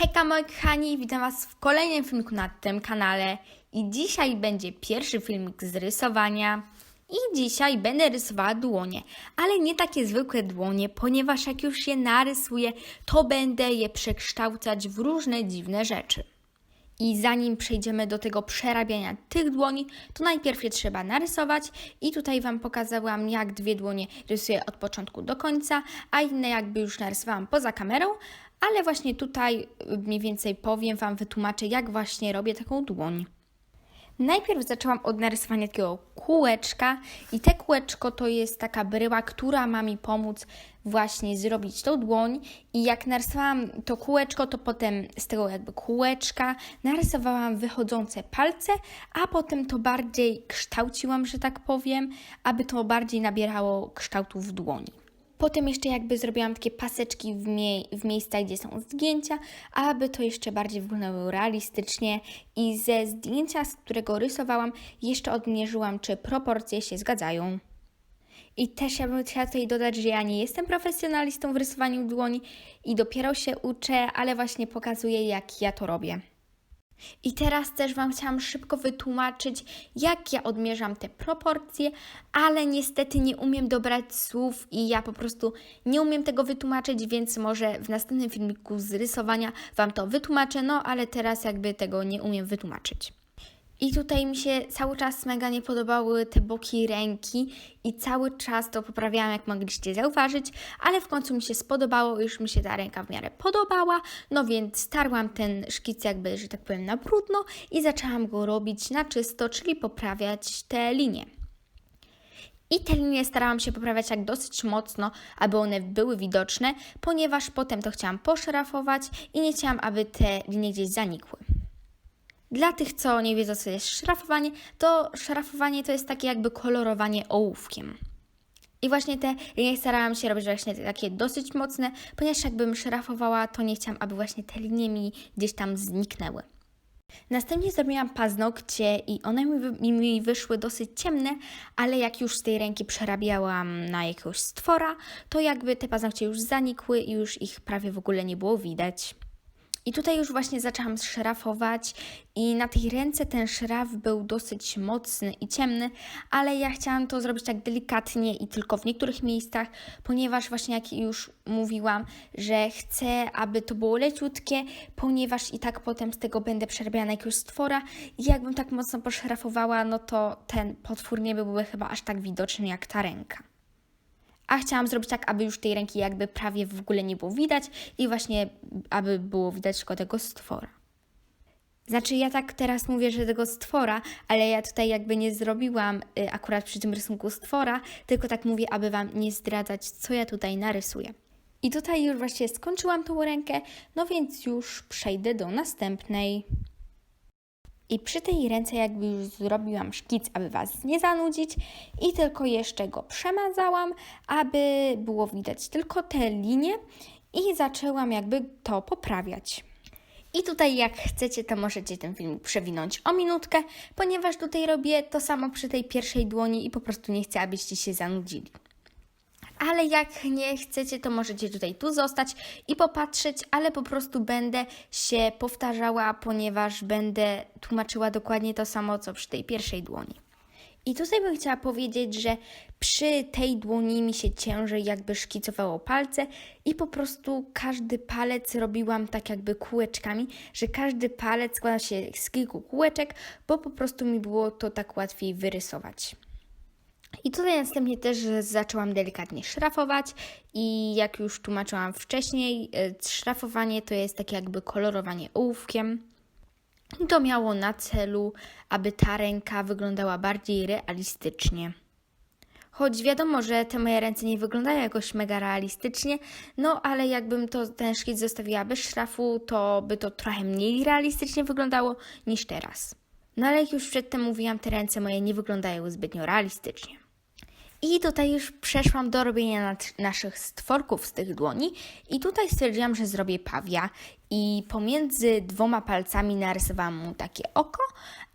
Hejka moi kochani, witam Was w kolejnym filmiku na tym kanale i dzisiaj będzie pierwszy filmik z rysowania. I dzisiaj będę rysowała dłonie, ale nie takie zwykłe dłonie, ponieważ jak już je narysuję, to będę je przekształcać w różne dziwne rzeczy. I zanim przejdziemy do tego przerabiania tych dłoni, to najpierw je trzeba narysować. I tutaj Wam pokazałam, jak dwie dłonie rysuję od początku do końca, a inne jakby już narysowałam poza kamerą, ale właśnie tutaj y, mniej więcej powiem Wam, wytłumaczę, jak właśnie robię taką dłoń. Najpierw zaczęłam od narysowania takiego kółeczka i te kółeczko to jest taka bryła, która ma mi pomóc właśnie zrobić tą dłoń i jak narysowałam to kółeczko, to potem z tego jakby kółeczka narysowałam wychodzące palce, a potem to bardziej kształciłam, że tak powiem, aby to bardziej nabierało kształtu w dłoni. Potem jeszcze jakby zrobiłam takie paseczki w, mie- w miejscach, gdzie są zdjęcia, aby to jeszcze bardziej wyglądało realistycznie i ze zdjęcia, z którego rysowałam, jeszcze odmierzyłam, czy proporcje się zgadzają. I też ja bym chciała tutaj dodać, że ja nie jestem profesjonalistą w rysowaniu dłoni i dopiero się uczę, ale właśnie pokazuję, jak ja to robię. I teraz też Wam chciałam szybko wytłumaczyć, jak ja odmierzam te proporcje, ale niestety nie umiem dobrać słów i ja po prostu nie umiem tego wytłumaczyć, więc może w następnym filmiku z rysowania Wam to wytłumaczę, no ale teraz jakby tego nie umiem wytłumaczyć. I tutaj mi się cały czas mega nie podobały te boki ręki i cały czas to poprawiałam, jak mogliście zauważyć, ale w końcu mi się spodobało, już mi się ta ręka w miarę podobała, no więc starłam ten szkic jakby, że tak powiem, na brudno i zaczęłam go robić na czysto, czyli poprawiać te linie. I te linie starałam się poprawiać tak dosyć mocno, aby one były widoczne, ponieważ potem to chciałam poszrafować i nie chciałam, aby te linie gdzieś zanikły. Dla tych, co nie wiedzą, co jest szrafowanie, to szrafowanie to jest takie jakby kolorowanie ołówkiem. I właśnie te linie starałam się robić właśnie takie dosyć mocne, ponieważ jakbym szrafowała, to nie chciałam, aby właśnie te linie mi gdzieś tam zniknęły. Następnie zrobiłam paznokcie i one mi, mi wyszły dosyć ciemne, ale jak już z tej ręki przerabiałam na jakiegoś stwora, to jakby te paznokcie już zanikły i już ich prawie w ogóle nie było widać. I tutaj już właśnie zaczęłam szrafować i na tej ręce ten szraf był dosyć mocny i ciemny, ale ja chciałam to zrobić tak delikatnie i tylko w niektórych miejscach, ponieważ właśnie jak już mówiłam, że chcę, aby to było leciutkie, ponieważ i tak potem z tego będę przerabiała na jakiegoś stwora i jakbym tak mocno poszrafowała, no to ten potwór nie byłby chyba aż tak widoczny jak ta ręka a chciałam zrobić tak, aby już tej ręki jakby prawie w ogóle nie było widać i właśnie, aby było widać tylko tego stwora. Znaczy, ja tak teraz mówię, że tego stwora, ale ja tutaj jakby nie zrobiłam y, akurat przy tym rysunku stwora, tylko tak mówię, aby Wam nie zdradzać, co ja tutaj narysuję. I tutaj już właśnie skończyłam tą rękę, no więc już przejdę do następnej. I przy tej ręce jakby już zrobiłam szkic, aby Was nie zanudzić i tylko jeszcze go przemazałam, aby było widać tylko te linie i zaczęłam jakby to poprawiać. I tutaj jak chcecie, to możecie ten film przewinąć o minutkę, ponieważ tutaj robię to samo przy tej pierwszej dłoni i po prostu nie chcę, abyście się zanudzili. Ale jak nie chcecie, to możecie tutaj tu zostać i popatrzeć, ale po prostu będę się powtarzała, ponieważ będę tłumaczyła dokładnie to samo, co przy tej pierwszej dłoni. I tutaj bym chciała powiedzieć, że przy tej dłoni mi się ciężej jakby szkicowało palce i po prostu każdy palec robiłam tak jakby kółeczkami, że każdy palec składa się z kilku kółeczek, bo po prostu mi było to tak łatwiej wyrysować. I tutaj następnie też zaczęłam delikatnie szrafować i jak już tłumaczyłam wcześniej, y, szrafowanie to jest takie jakby kolorowanie ołówkiem. I To miało na celu, aby ta ręka wyglądała bardziej realistycznie. Choć wiadomo, że te moje ręce nie wyglądają jakoś mega realistycznie, no ale jakbym to, ten szkic zostawiła bez szrafu, to by to trochę mniej realistycznie wyglądało niż teraz. No ale jak już przedtem mówiłam, te ręce moje nie wyglądają zbytnio realistycznie. I tutaj już przeszłam do robienia naszych stworków z tych dłoni i tutaj stwierdziłam, że zrobię pawia i pomiędzy dwoma palcami narysowałam mu takie oko,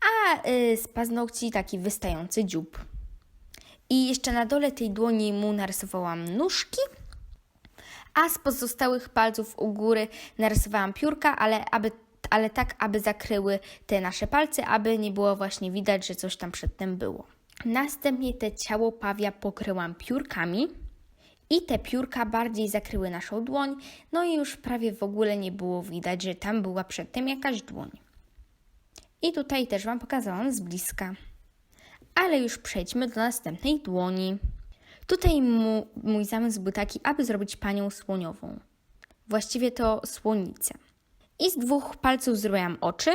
a y, z paznokci taki wystający dziób. I jeszcze na dole tej dłoni mu narysowałam nóżki, A z pozostałych palców u góry narysowałam piórka, ale, aby, ale tak, aby zakryły te nasze palce, aby nie było właśnie widać, że coś tam przedtem było. Następnie te ciało pawia pokryłam piórkami. I te piórka bardziej zakryły naszą dłoń, no i już prawie w ogóle nie było widać, że tam była przedtem jakaś dłoń. I tutaj też Wam pokazałam z bliska. Ale już przejdźmy do następnej dłoni. Tutaj mu, mój zamysł był taki, aby zrobić panią słoniową. Właściwie to słonicę. I z dwóch palców zrobiłam oczy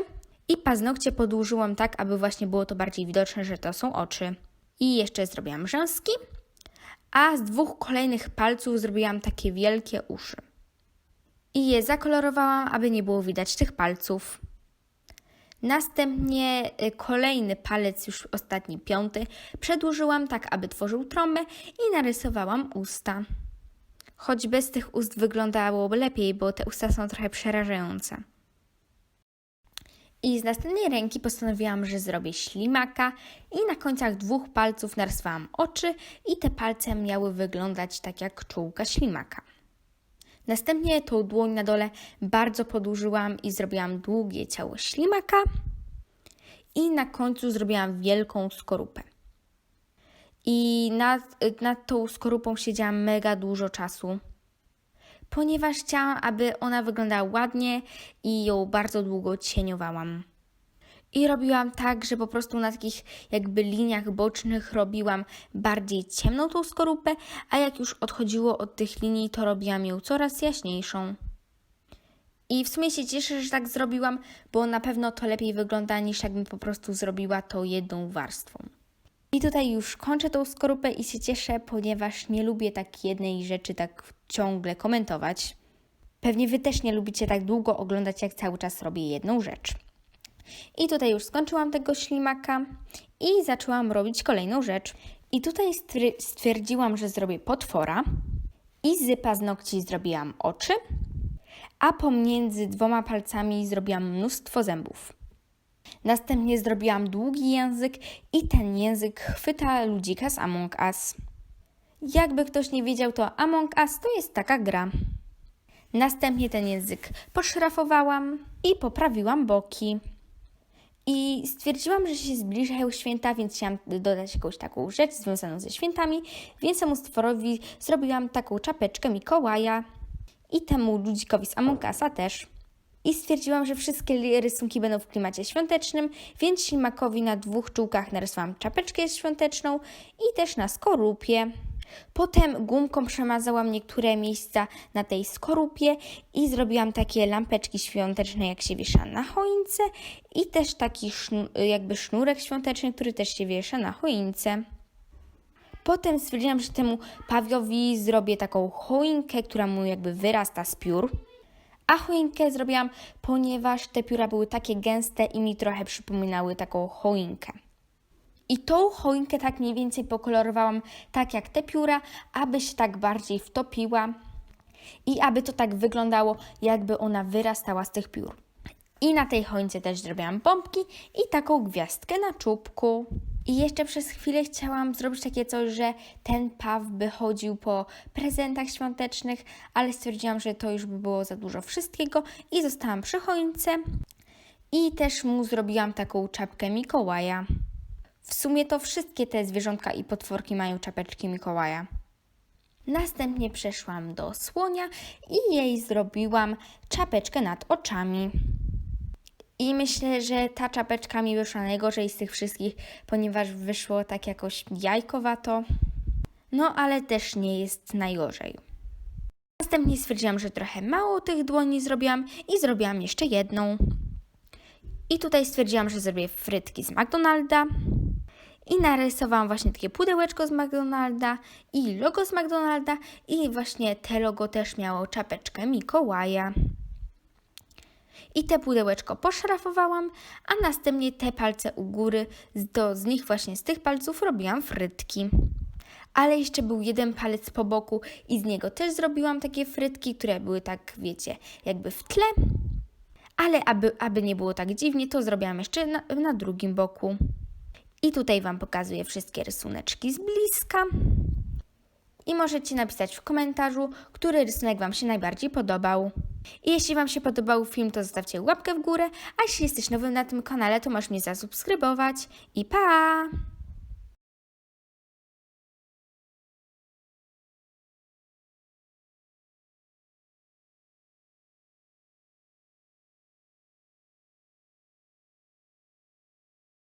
i paznokcie podłużyłam tak, aby właśnie było to bardziej widoczne, że to są oczy. I jeszcze zrobiłam rzęski, a z dwóch kolejnych palców zrobiłam takie wielkie uszy. I je zakolorowałam, aby nie było widać tych palców. Następnie y, kolejny palec, już ostatni piąty, przedłużyłam tak, aby tworzył trąbę i narysowałam usta. Choć bez tych ust wyglądałoby lepiej, bo te usta są trochę przerażające. I z następnej ręki postanowiłam, że zrobię ślimaka i na końcach dwóch palców narysowałam oczy i te palce miały wyglądać tak jak czułka ślimaka. Następnie tą dłoń na dole bardzo podłużyłam i zrobiłam długie ciało ślimaka i na końcu zrobiłam wielką skorupę. I nad, nad tą skorupą siedziałam mega dużo czasu, ponieważ chciałam, aby ona wyglądała ładnie i ją bardzo długo cieniowałam. I robiłam tak, że po prostu na takich jakby liniach bocznych robiłam bardziej ciemną tą skorupę, a jak już odchodziło od tych linii, to robiłam ją coraz jaśniejszą. I w sumie się cieszę, że tak zrobiłam, bo na pewno to lepiej wygląda niż jakbym po prostu zrobiła to jedną warstwą. I tutaj już kończę tą skorupę i się cieszę, ponieważ nie lubię tak jednej rzeczy tak ciągle komentować. Pewnie Wy też nie lubicie tak długo oglądać, jak cały czas robię jedną rzecz. I tutaj już skończyłam tego ślimaka i zaczęłam robić kolejną rzecz. I tutaj stwierdziłam, że zrobię potwora i z paznokci zrobiłam oczy, a pomiędzy dwoma palcami zrobiłam mnóstwo zębów. Następnie zrobiłam długi język i ten język chwyta ludzika z Among Us. Jakby ktoś nie wiedział, to Among Us to jest taka gra. Następnie ten język poszrafowałam i poprawiłam boki. I stwierdziłam, że się zbliżają święta, więc chciałam dodać jakąś taką rzecz związaną ze świętami, więc temu stworowi zrobiłam taką czapeczkę Mikołaja i temu ludzikowi z Among Usa też. I stwierdziłam, że wszystkie rysunki będą w klimacie świątecznym, więc ślimakowi na dwóch czułkach narysowałam czapeczkę świąteczną i też na skorupie. Potem gumką przemazałam niektóre miejsca na tej skorupie i zrobiłam takie lampeczki świąteczne, jak się wiesza na choince i też taki jakby sznurek świąteczny, który też się wiesza na choince. Potem stwierdziłam, że temu pawiowi zrobię taką choinkę, która mu jakby wyrasta z piór. A choinkę zrobiłam, ponieważ te pióra były takie gęste i mi trochę przypominały taką choinkę. I tą choinkę tak mniej więcej pokolorowałam tak jak te pióra, aby się tak bardziej wtopiła i aby to tak wyglądało, jakby ona wyrastała z tych piór. I na tej choince też zrobiłam pompki i taką gwiazdkę na czubku. I jeszcze przez chwilę chciałam zrobić takie coś, że ten paw by chodził po prezentach świątecznych, ale stwierdziłam, że to już by było za dużo wszystkiego i zostałam przy choince. I też mu zrobiłam taką czapkę Mikołaja. W sumie to wszystkie te zwierzątka i potworki mają czapeczki Mikołaja. Następnie przeszłam do słonia i jej zrobiłam czapeczkę nad oczami. I myślę, że ta czapeczka mi wyszła najgorzej z tych wszystkich, ponieważ wyszło tak jakoś jajkowato. No, ale też nie jest najgorzej. Następnie stwierdziłam, że trochę mało tych dłoni zrobiłam i zrobiłam jeszcze jedną. I tutaj stwierdziłam, że zrobię frytki z McDonalda. I narysowałam właśnie takie pudełeczko z McDonalda i logo z McDonalda i właśnie te logo też miało czapeczkę Mikołaja. I te pudełeczko poszrafowałam, a następnie te palce u góry, do, z nich właśnie z tych palców robiłam frytki. Ale jeszcze był jeden palec po boku i z niego też zrobiłam takie frytki, które były tak, wiecie, jakby w tle. Ale aby, aby nie było tak dziwnie, to zrobiłam jeszcze na, na drugim boku. I tutaj Wam pokazuję wszystkie rysuneczki z bliska. i możecie napisać w komentarzu, który rysunek Wam się najbardziej podobał. I jeśli Wam się podobał film, to zostawcie łapkę w górę, a jeśli jesteś nowym na tym kanale, to możesz mnie zasubskrybować. I pa!